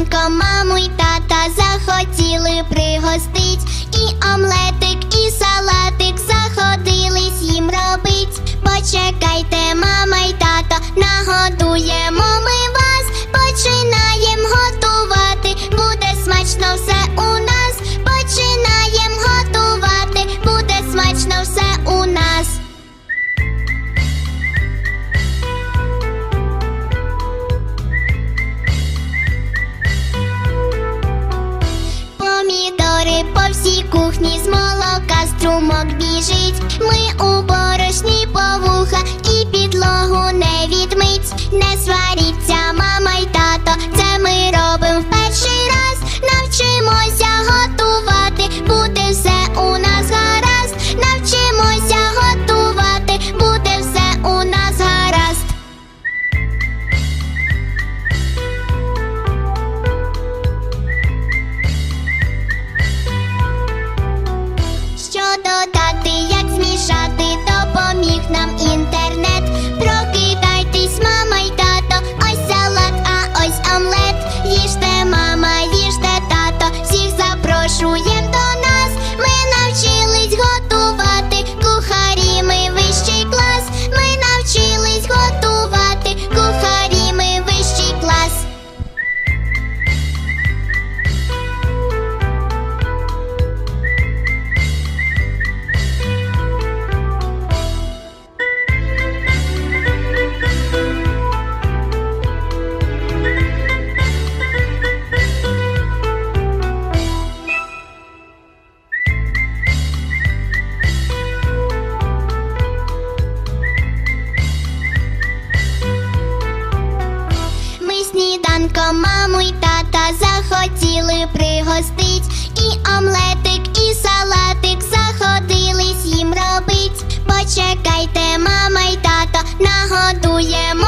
сніданком маму й тата захотіли пригостить, і омлетик, і салатик заходились їм робить. Почекайте, мама й тато, нагодуємо струмок біжить. Ми у борошні по вуха і підлогу не відмить. Не сваріться, додати, як змішати, допоміг нам інтернет. Сніданком маму й тата захотіли пригостить, і омлетик, і салатик заходились їм робить. Почекайте, мама й тато, нагодуємо